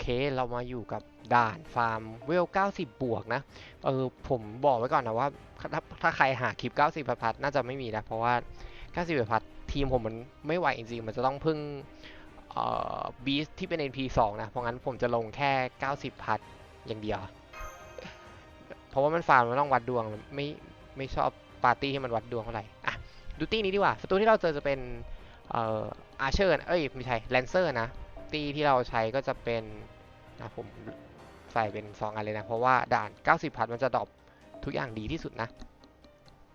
เคเรามาอยู่กับด่านฟาร์มเวล 90 บวกนะ เออผมบอกไว้ก่อนนะว่า ถ้าถ้าใครหาคลิป 90 พัดพัดน่าจะไม่มีนะ เพราะว่า 90 พัดพัดทีมผมมันไม่ไหวจริงๆ มันจะต้องพึ่งเอ่อบีสที่เป็น NP2 นะ เพราะงั้นผมจะลงแค่ 90 พัดอย่างเดียว เพราะว่ามันฟาร์มมันต้องวัดดวง ไม่ไม่ชอบปาร์ตี้ที่มันวัดดวงเท่าไหร่ อะ ดูตี้นี้ดีกว่าศัตรูที่เราเจอจะเป็นเอ่ออาร์เชอร์ เอ้ย ไม่ใช่ แลนเซอร์นะ ตีที่เราใช้ก็จะเป็นนะผมใส่เป็น 2 อันเลยนะ เพราะว่าด่าน 90 พัดมันจะดรอปทุกอย่างดีที่สุดนะ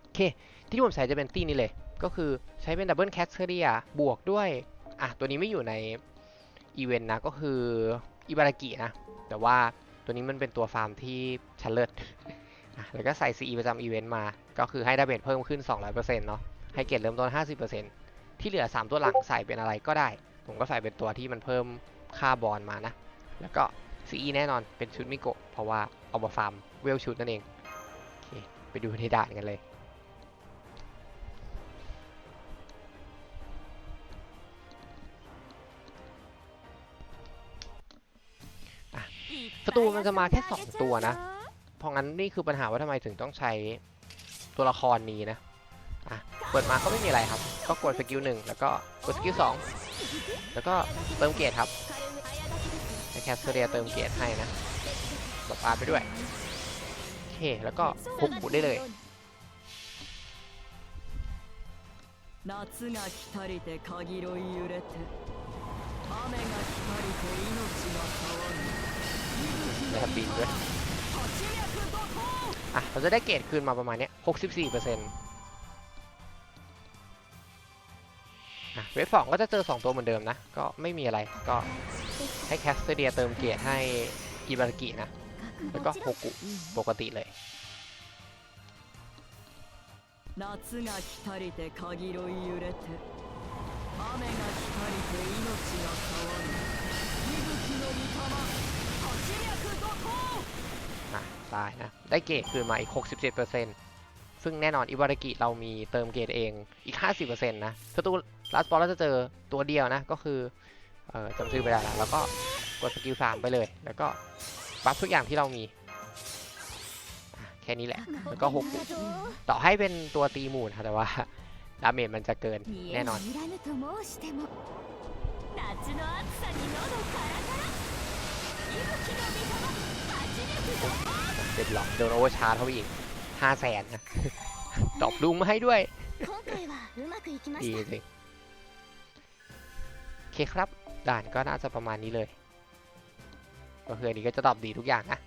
โอเค ที่ผมใช้จะเป็นตี้นี้เลย ก็คือใช้เป็นดับเบิลแคสเทอรียบวกด้วย อะ ตัวนี้ไม่อยู่ในอีเวนต์นะ ก็คืออิบารากินะ แต่ว่าตัวนี้มันเป็นตัวฟาร์มที่ชันเลิศอะแล้วก็ใส่ CE ประจำอีเวนต์มา ก็คือให้ดาเมจเพิ่มขึ้น 200%เนาะ ให้เกรดเริ่มต้น 50%ที่เหลือ 3 ตัวหลังใส่เป็นอะไรก็ได้ ผมก็ใส่เป็นตัวที่มันเพิ่มค่าบอลมานะ แล้วก็ CE แน่นอนเป็นชุดมิโกะเพราะว่าเอามาฟาร์มเวลชุดนั่นเองโอเคไปดูในด่านกันเลย ศัตรูมันจะมาแค่ 2 ตัวนะ เพราะงั้นนี่คือปัญหาว่าทำไมถึงต้องใช้ตัวละครนี้นะ อะ เปิดมาก็ไม่มีอะไรครับ ก็กดสกิลหนึ่งแล้วก็กดสกิลสอง แล้วก็เติมเกรดครับในแคสเรียเติมเกรดให้นะตบอาร์ไปด้วย โอเค แล้วก็พุกบุดได้เลยนะครับบินด้วยอะ เราจะได้เกรดคืนมาประมาณนี้หกสิบสี่เปอร์เซ็นต์ 64%อ่ะ เวฟสองก็จะเจอ 2 ตัวเหมือนเดิมนะ ก็ไม่มีอะไร ก็ให้แคสเตเดียเติมเกียรติให้อิบารากินะ แล้วก็โฮกุปกติเลย 夏が来たりてかぎろい揺れて雨が来たりて命が変わる息吹の御霊八脈怒涛 อ่ะตายนะ ได้เกรดคืนมาอีก 67%ซึ่ ซึ่งแน่นอนอิวารากิเรามีเติมเกรดเองอีก 50%นะศัตรูลาสปอร์เราจะเจอตัวเดียวนะ ก็คือจำชื่อไปได้ลแล้วก็กดสกิลสามไปเลย แล้วก็บัฟทุกอย่างที่เรามี แค่นี้แหละ แล้วก็6กต่อให้เป็นตัวตีมูนแต่ว่าดาเมจมันจะเกินแน่นอนเจ็บหรอกโดนโอเวอร์ชาร์เขาอีก ห้าแสนนะตอบลุงมาให้ด้วย ดีสิโอเคครับ ด่านก็น่าจะประมาณนี้เลยก็คืออนนี้ก็จะตอบดีทุกอย่างนะ